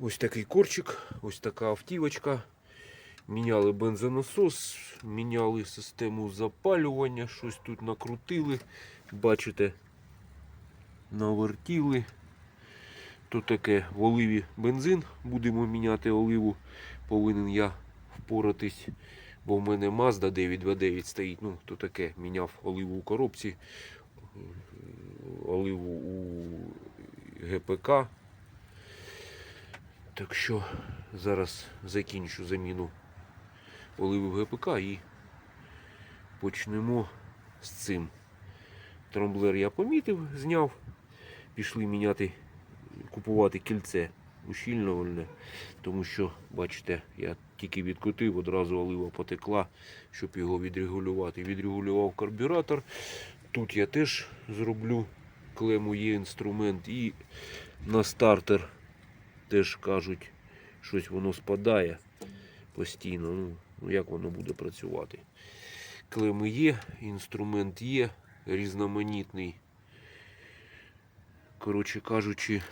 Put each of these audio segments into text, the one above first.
Ось такий корчик, ось така автівочка. Міняли бензонасос, міняли систему запалювання, щось тут накрутили. Бачите, навертіли. То таке в оливі бензин. Будемо міняти оливу. Повинен я впоратись, бо в мене Mazda 929 стоїть. Ну, то таке міняв оливу у коробці, оливу у ГПК. Так що зараз закінчу заміну оливи в ГПК і почнемо з цим. Трамблер я помітив, зняв. Пішли міняти, купувати кільце ущільнювальне, тому що, бачите, я тільки відкотив, одразу олива потекла, щоб його відрегулювати. Відрегулював карбюратор. Тут я теж зроблю клему є інструмент і на стартер теж кажуть, щось воно спадає постійно. Ну, ну як воно буде працювати? Клеми є, інструмент є, різноманітний. Коротше кажучи,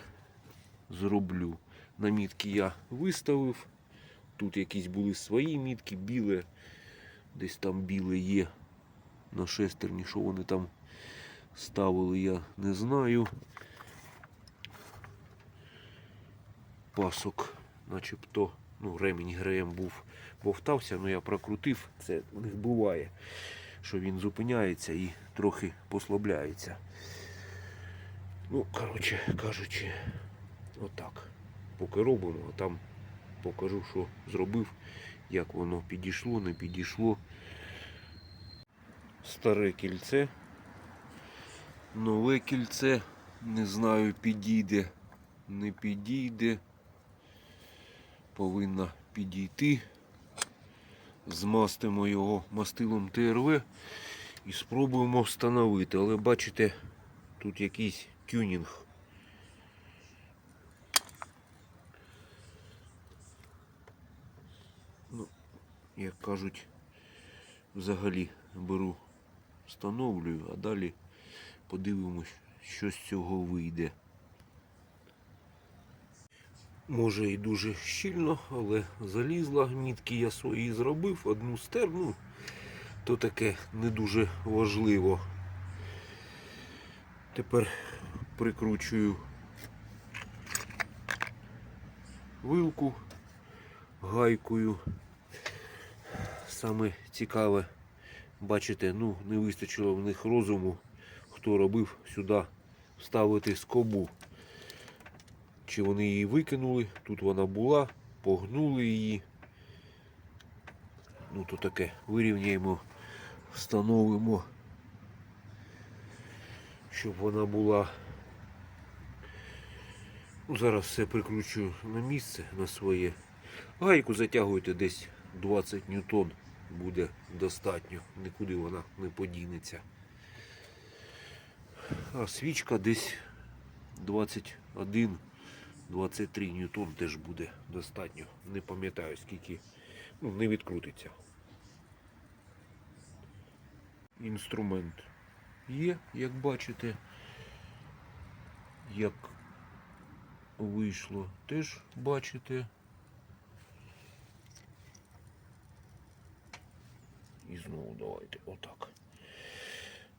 зроблю. На мітки я виставив. Тут якісь були свої мітки, біле. Десь там біле є на шестерні. Що вони там ставили, я не знаю. Пасок, начебто, ну, ремінь ГРМ був вовтався, але я прокрутив. Це у них буває, що він зупиняється і трохи послабляється. Ну, коротше кажучи, отак. Поки робимо, а там покажу, що зробив, як воно підійшло, не підійшло. Старе кільце. Нове кільце. Не знаю, підійде, не підійде. Повинна підійти. Змастимо його мастилом ТРВ і спробуємо встановити. Але бачите, тут якийсь тюнінг. Ну, як кажуть, взагалі беру, встановлюю, а далі подивимось, що з цього вийде. Може і дуже щільно, але залізла. Мітки я свої зробив, одну стер, ну, то таке не дуже важливо. Тепер прикручую вилку гайкою. Саме цікаве, бачите, ну не вистачило в них розуму, хто робив сюди вставити скобу. Чи вони її викинули, тут вона була, погнули її. Ну то таке, вирівняємо, встановимо, щоб вона була. Ну, зараз все прикручу на місце на своє. Гайку затягуйте десь 20 ньютон буде достатньо, нікуди вона не подінеться. А свічка десь 21 23 ньютон теж буде достатньо. Не пам'ятаю скільки. Ну, не відкрутиться. Інструмент є, як бачите. Як вийшло, теж бачите. І знову давайте отак.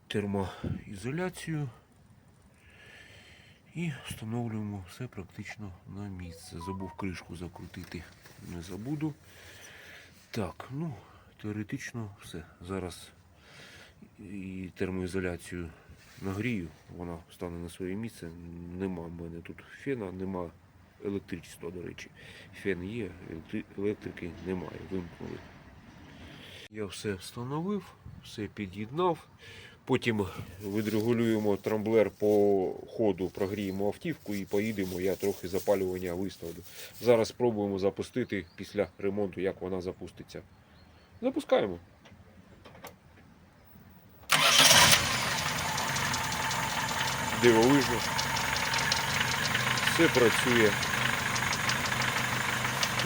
Термоізоляцію. І встановлюємо все практично на місце. Забув кришку закрутити, не забуду. Так, ну, теоретично все. Зараз і термоізоляцію нагрію, вона стане на своє місце. Нема в мене тут фена, нема електричества, до речі. Фен є, електрики немає, вимкнули. Я все встановив, все під'єднав. Потім відрегулюємо трамблер по ходу, прогріємо автівку і поїдемо. Я трохи запалювання виставлю. Зараз спробуємо запустити після ремонту, як вона запуститься. Запускаємо. Дивовижно. Все працює.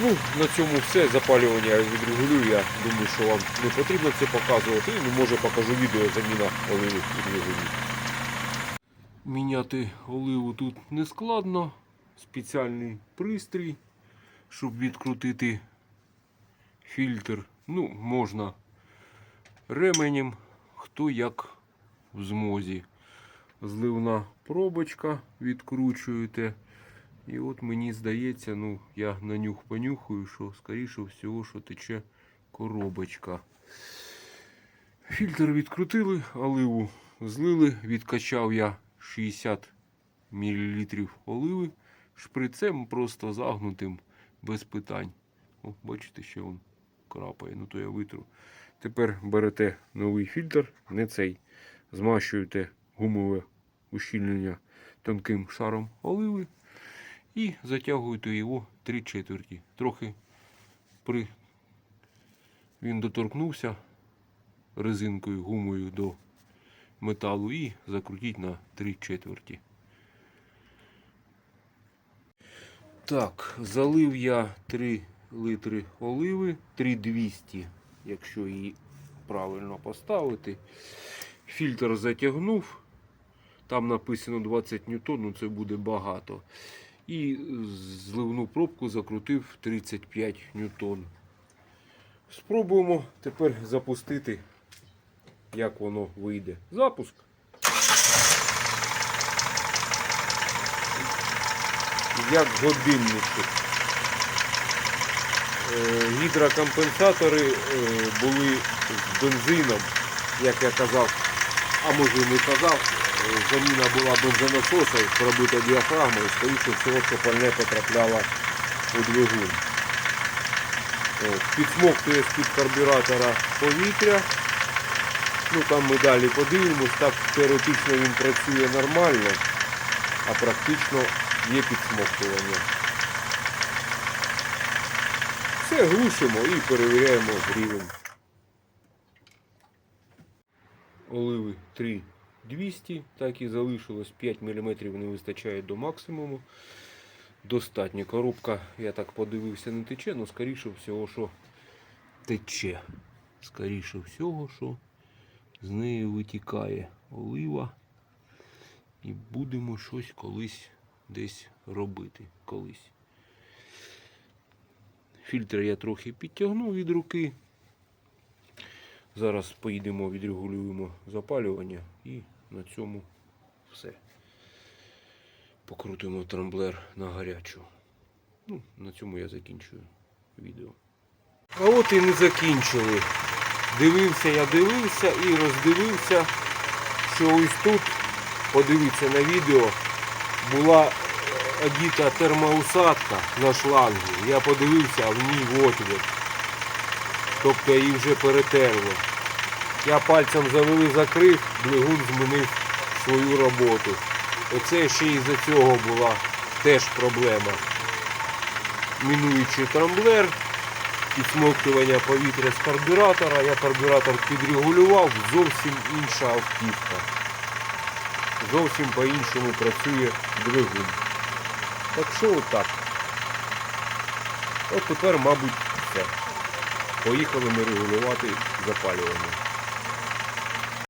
Ну, на цьому все. Запалювання відрегулюю. Я думаю, що вам не потрібно це показувати. Ну, може покажу відео заміна оливи у. Міняти оливу тут не складно. Спеціальний пристрій щоб відкрутити фільтр. Ну, можна ременем, хто як в змозі. Зливна пробочка відкручуєте. І от мені здається, ну, я на нюх понюхаю, що скоріше всього, що тече коробочка. Фільтр відкрутили, оливу злили, відкачав я 60 мл оливи шприцем просто загнутим без питань. О, бачите, ще він крапає, ну то я витру. Тепер берете новий фільтр, не цей. Змащуєте гумове ущільнення тонким шаром оливи і затягуєте його 3 четверті. Трохи при... він доторкнувся резинкою, гумою до металу і закрутіть на 3 четверті. Так, залив я 3 литри оливи, 3200, якщо її правильно поставити. Фільтр затягнув. Там написано 20 ньютон, ну це буде багато. І зливну пробку закрутив 35 ньютон. Спробуємо тепер запустити, як воно вийде. Запуск. Як годинничок. Е, Гідрокомпенсатори е, були з бензином, як я казав, а може і не казав, заміна була бензонасоса, пробита діафрагма, і всього, що пальне потрапляло у двигун. Підсмоктує з-під карбюратора повітря. Ну там ми далі подивимось, так теоретично він працює нормально, а практично є підсмоктування. Все глушимо і перевіряємо рівень. Оливи 3200, так і залишилось 5 мм не вистачає до максимуму. Достатньо. Коробка, я так подивився, не тече, але скоріше всього, що тече. Скоріше всього, що з неї витікає олива. І будемо щось колись десь робити. Колись. Фільтр я трохи підтягнув від руки. Зараз поїдемо, відрегулюємо запалювання і на цьому все. Покрутимо трамблер на гарячу. Ну, на цьому я закінчую відео. А от і не закінчили. Дивився я дивився і роздивився, що ось тут, подивіться на відео, була е, одіта термоусадка на шлангі. Я подивився, а в ній отвір. Тобто її вже перетерло. Я пальцем завели закрив, двигун змінив свою роботу. Оце ще із-за цього була теж проблема. Мінуючи трамблер, підсмоктування повітря з карбюратора. Я карбюратор підрегулював, зовсім інша автівка. Зовсім по-іншому працює двигун. Так що отак. От тепер, мабуть, все. Поїхали ми регулювати запалювання.